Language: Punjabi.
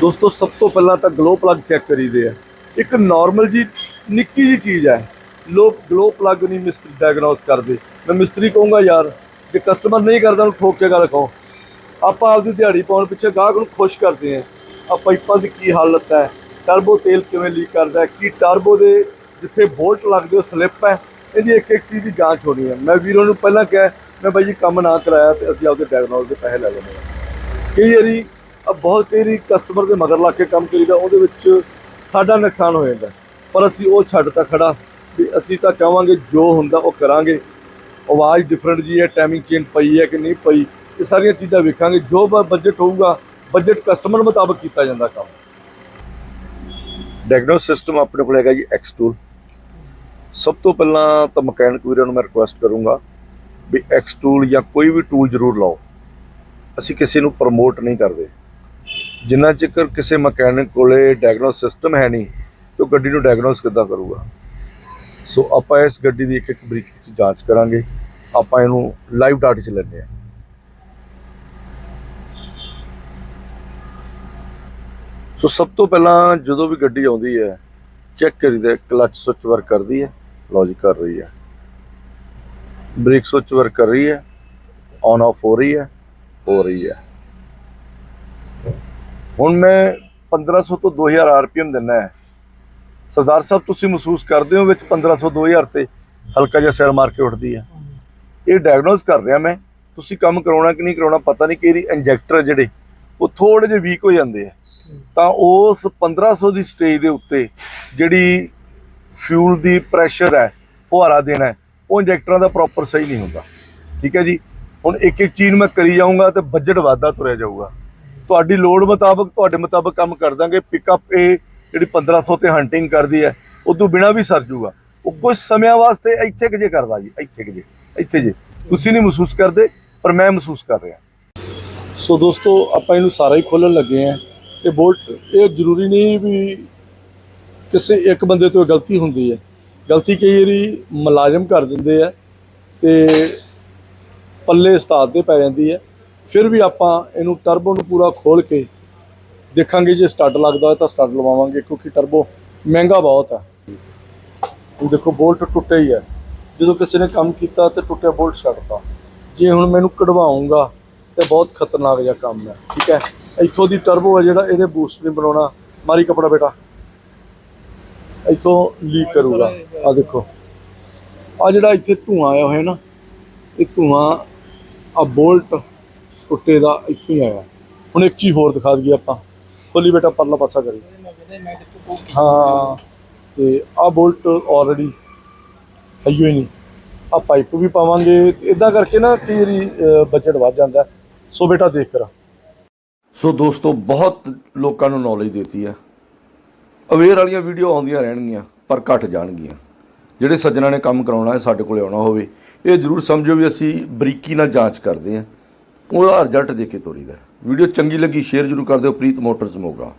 ਦੋਸਤੋ, ਸਭ ਤੋਂ ਪਹਿਲਾਂ ਤਾਂ ਗਲੋ ਪਲੱਗ ਚੈੱਕ ਕਰੀਦੇ ਆ। ਇੱਕ ਨਾਰਮਲ ਜੀ, ਨਿੱਕੀ ਜੀ ਚੀਜ਼ ਹੈ ਲੋਕ ਗਲੋ ਪਲੱਗ ਨਹੀਂ ਮਿਸਤਰੀ ਡਾਇਗਨੋਸ ਕਰਦੇ। ਮੈਂ ਮਿਸਤਰੀ ਕਹੂੰਗਾ, ਯਾਰ, ਜੇ ਕਸਟਮਰ ਨਹੀਂ ਕਰਦਾ, ਉਹਨੂੰ ਠੋਕ ਕੇ ਗੱਲ ਕਹੋ। ਆਪਾਂ ਆਪਦੀ ਦਿਹਾੜੀ ਪਾਉਣ ਪਿੱਛੇ ਗਾਹਕ ਨੂੰ ਖੁਸ਼ ਕਰਦੇ ਆ। ਆ ਪਾਈਪਾਂ ਦੀ ਕੀ ਹਾਲਤ ਹੈ ਟਰਬੋ ਤੇਲ ਕਿਵੇਂ ਲੀਕ ਕਰਦਾ? ਕੀ ਟਰਬੋ ਦੇ ਜਿੱਥੇ ਬੋਲਟ ਲੱਗਦੇ, ਉਹ ਸਲਿੱਪ ਹੈ ਇਹਦੀ ਇੱਕ ਇੱਕ ਚੀਜ਼ ਦੀ ਜਾਂਚ ਹੋਣੀ ਹੈ ਮੈਂ ਵੀਰੋ ਨੂੰ ਪਹਿਲਾਂ ਕਿਹਾ, ਮੈਂ ਬਾਈ ਜੀ, ਕੰਮ ਨਾ ਕਰਾਇਆ ਤੇ ਅਸੀਂ ਆਪਦੇ ਡਾਇਗਨੋਸ ਦੇ ਪੈਸੇ ਲੈ ਲੈਣੇ ਆ ਕਈ ਵਾਰੀ ਬਹੁਤ ਕਈ ਵਾਰੀ ਕਸਟਮਰ ਦੇ ਮਗਰ ਲਾ ਕੇ ਕੰਮ ਕਰੀਦਾ, ਉਹਦੇ ਵਿੱਚ ਸਾਡਾ ਨੁਕਸਾਨ ਹੋ ਜਾਂਦਾ। ਪਰ ਅਸੀਂ ਉਹ ਛੱਡ ਤਾਂ ਖੜਾ, ਵੀ ਅਸੀਂ ਤਾਂ ਕਹਾਂਗੇ ਜੋ ਹੁੰਦਾ ਉਹ ਕਰਾਂਗੇ। ਆਵਾਜ਼ ਡਿਫਰੈਂਟ ਜੀ ਹੈ ਟਾਈਮਿੰਗ ਚੇਂਜ ਪਈ ਹੈ ਕਿ ਨਹੀਂ ਪਈ, ਇਹ ਸਾਰੀਆਂ ਚੀਜ਼ਾਂ ਵੇਖਾਂਗੇ। ਜੋ ਬਜਟ ਹੋਊਗਾ ਬਜਟ ਕਸਟਮਰ ਮੁਤਾਬਕ ਕੀਤਾ ਜਾਂਦਾ ਕੰਮ। ਡਾਇਗਨੋਸ ਸਿਸਟਮ ਆਪਣੇ ਕੋਲ ਹੈਗਾ ਜੀ ਐਕਸ ਟੂਲ ਸਭ ਤੋਂ ਪਹਿਲਾਂ ਤਾਂ ਮਕੈਨਿਕ ਵੀਰਾਂ ਨੂੰ ਮੈਂ ਰਿਕੁਐਸਟ ਕਰੂੰਗਾ ਵੀ ਐਕਸ ਟੂਲ ਜਾਂ ਕੋਈ ਵੀ ਟੂਲ ਜ਼ਰੂਰ ਲਾਓ। ਅਸੀਂ ਕਿਸੇ ਨੂੰ ਪ੍ਰਮੋਟ ਨਹੀਂ ਕਰਦੇ। ਜਿੰਨਾ ਚਿਰ ਕਿਸੇ ਮਕੈਨਿਕ ਕੋਲੇ ਡਾਇਗਨੋਸ ਸਿਸਟਮ ਹੈ ਨਹੀਂ, ਤੇ ਉਹ ਗੱਡੀ ਨੂੰ ਡਾਇਗਨੋਸ ਕਿੱਦਾਂ ਕਰੂਗਾ? ਸੋ ਆਪਾਂ ਇਸ ਗੱਡੀ ਦੀ ਇੱਕ ਇੱਕ ਬਰੀਕੀ ਚ ਜਾਂਚ ਕਰਾਂਗੇ। ਆਪਾਂ ਇਹਨੂੰ ਲਾਈਵ ਡਾਟਾ ਚ ਲੈਂਦੇ ਆ ਸੋ ਸਭ ਤੋਂ ਪਹਿਲਾਂ ਜਦੋਂ ਵੀ ਗੱਡੀ ਆਉਂਦੀ ਹੈ ਚੈੱਕ ਕਰੀਦਾ ਕਲਚ ਸੁੱਚ ਵਰਕ ਕਰਦੀ ਹੈ ਲੌਜਿਕ ਕਰ ਰਹੀ ਹੈ। ਬ੍ਰੇਕ ਸੁੱਚ ਵਰਕ ਕਰ ਰਹੀ ਹੈ ਔਨ ਆਫ ਹੋ ਰਹੀ ਹੈ, ਹੋ ਰਹੀ ਹੈ। ਹੁਣ ਮੈਂ 1500 ਤੋਂ 2000 ਆਰਪੀਐਮ ਦਿੰਦਾ ਹੈ। ਸਰਦਾਰ ਸਾਹਿਬ, ਤੁਸੀਂ ਮਹਿਸੂਸ ਕਰਦੇ ਹੋ ਵਿੱਚ 1500 2000 ਤੇ ਹਲਕਾ ਜਿਹਾ ਸਿਰ ਮਾਰ ਕੇ ਉੱਠਦੀ ਹੈ ਇਹ ਡਾਇਗਨੋਸ ਕਰ ਰਿਹਾ ਮੈਂ। ਤੁਸੀਂ ਕੰਮ ਕਰਾਉਣਾ ਕਿ ਨਹੀਂ ਕਰਾਉਣਾ ਪਤਾ ਨਹੀਂ ਕਿਹੜੀ ਇੰਜੈਕਟਰ ਜਿਹੜੇ, ਉਹ ਥੋੜੇ ਜਿਹੇ ਵੀਕ ਹੋ ਜਾਂਦੇ ਆ। ਤਾਂ ਉਸ 1500 ਦੀ ਸਟੇਜ ਦੇ ਉੱਤੇ ਜਿਹੜੀ ਫਿਊਲ ਦੀ ਪ੍ਰੈਸ਼ਰ ਹੈ, ਫੁਹਾਰਾ ਦੇਣਾ ਉਹ ਇੰਜੈਕਟਰਾਂ ਦਾ ਪ੍ਰੋਪਰ ਸਹੀ ਨਹੀਂ ਹੁੰਦਾ। ਠੀਕ ਹੈ ਜੀ? ਹੁਣ ਇੱਕ ਇੱਕ ਚੀਜ਼ ਮੈਂ ਕਰੀ ਜਾਊਂਗਾ ਤੇ ਬਜਟ ਵਾਧਾ ਤੁਰਿਆ ਜਾਊਗਾ। ਤੁਹਾਡੀ ਲੋੜ ਮੁਤਾਬਕ ਤੁਹਾਡੇ ਮੁਤਾਬਕ ਕੰਮ ਕਰ ਦਾਂਗੇ। ਪਿਕਅਪ ਇਹ ਜਿਹੜੀ 1500 ਤੇ ਹੰਟਿੰਗ ਕਰਦੀ ਹੈ, ਉਦੋਂ ਬਿਨਾ ਵੀ ਸਰ ਜੂਗਾ। ਉਹ ਕੁਝ ਸਮਿਆਂ ਵਾਸਤੇ ਇੱਥੇ ਕਿ ਜੇ ਕਰਦਾ ਜੀ, ਇੱਥੇ ਕਿ ਜੇ, ਇੱਥੇ ਜੇ। ਤੁਸੀਂ ਨਹੀਂ ਮਹਿਸੂਸ ਕਰਦੇ, ਪਰ ਮੈਂ ਮਹਿਸੂਸ ਕਰ ਰਿਹਾ। ਸੋ ਦੋਸਤੋ, ਆਪਾਂ ਇਹਨੂੰ ਸਾਰਾ ਹੀ ਖੋਲਣ ਲੱਗੇ ਆਂ ਇਹ ਬੋਲਟ, ਇਹ ਜ਼ਰੂਰੀ ਨਹੀਂ ਵੀ ਕਿਸੇ ਇੱਕ ਬੰਦੇ ਤੋਂ ਗਲਤੀ ਹੁੰਦੀ ਹੈ। ਗਲਤੀ ਕਈ ਵਾਰੀ ਮੁਲਾਜ਼ਮ ਕਰ ਦਿੰਦੇ ਆ ਤੇ ਪੱਲੇ ਉਸਤਾਦ ਦੇ ਪੈ ਜਾਂਦੀ ਹੈ। ਫਿਰ ਵੀ ਆਪਾਂ ਇਹਨੂੰ ਟਰਬੋ ਨੂੰ ਪੂਰਾ ਖੋਲ ਕੇ ਦੇਖਾਂਗੇ ਜੇ ਸਟੱਡ ਲੱਗਦਾ ਤਾਂ ਸਟੱਡ ਲਵਾਵਾਂਗੇ ਕਿਉਂਕਿ ਟਰਬੋ ਮਹਿੰਗਾ ਬਹੁਤ ਹੈ ਇਹ ਦੇਖੋ ਬੋਲਟ ਟੁੱਟਿਆ ਹੀ ਹੈ ਜਦੋਂ ਕਿਸੇ ਨੇ ਕੰਮ ਕੀਤਾ ਤੇ ਟੁੱਟਿਆ ਬੋਲਟ ਛੱਡਤਾ ਜੇ ਹੁਣ ਮੈਨੂੰ ਕਢਵਾਉਂਗਾ ਤੇ ਬਹੁਤ ਖਤਰਨਾਕ ਜਿਹਾ ਕੰਮ ਹੈ ਠੀਕ ਹੈ? ਇੱਥੋਂ ਦੀ ਟਰਬੋ ਹੈ ਜਿਹੜਾ ਇਹਦੇ ਬੂਸਟ ਨਹੀਂ ਬਣਾਉਣਾ। ਮਾਰੀ ਕਪੜਾ ਬੇਟਾ। ਇੱਥੋਂ ਲੀਕ ਕਰੂਗਾ। ਆ ਦੇਖੋ। ਆ ਜਿਹੜਾ ਇੱਥੇ ਧੂਆਂ ਆਇਆ ਹੋਇਆ ਨਾ ਇਹ ਧੂਆਂ ਆ ਬੋਲਟ ਟੁੱਟੇ ਦਾ ਇੱਥੋਂ ਹੀ ਆਇਆ। ਹੁਣ ਇੱਕ ਚੀਜ਼ ਹੋਰ ਦਿਖਾ ਦਈਏ ਆਪਾਂ। ਖੋਲੀ ਬੇਟਾ, ਪਰਲਾ ਪਾਸਾ ਕਰੀ। ਹਾਂ, ਤੇ ਆ ਬੋਲਟ ਆਲਰੇਡੀ ਹਈਓ ਹੀ ਨਹੀਂ। ਆ ਪਾਈਪ ਵੀ ਪਾਵਾਂਗੇ। ਇਦਾਂ ਕਰਕੇ ਨਾ ਕਈ ਬਜਟ ਵੱਧ ਜਾਂਦਾ। ਸੋ ਬੇਟਾ, ਦੇਖ ਕਰਾ। ਸੋ ਦੋਸਤੋ, ਬਹੁਤ ਲੋਕਾਂ ਨੂੰ ਨੌਲੇਜ ਦਿੱਤੀ ਹੈ ਅਵੇਅਰ ਵਾਲੀਆਂ ਵੀਡੀਓ ਆਉਂਦੀਆਂ ਰਹਿਣਗੀਆਂ, ਪਰ ਘਟ ਜਾਣਗੀਆਂ। ਜਿਹੜੇ ਸੱਜਣਾ ਨੇ ਕੰਮ ਕਰਾਉਣਾ ਹੈ, ਸਾਡੇ ਕੋਲੇ ਆਉਣਾ ਹੋਵੇ। ਇਹ ਜਰੂਰ ਸਮਝੋ ਵੀ ਅਸੀਂ ਬਰੀਕੀ ਨਾਲ ਜਾਂਚ ਕਰਦੇ ਹਾਂ। ਉਹਦਾ ਰਿਜ਼ਲਟ ਦੇਖ ਕੇ ਤੋਰੀਦਾ। ਵੀਡੀਓ ਚੰਗੀ ਲੱਗੀ ਸ਼ੇਅਰ ਜਰੂਰ ਕਰ ਦਿਓ, ਪ੍ਰੀਤ ਮੋਟਰਸ ਮੋਗਾ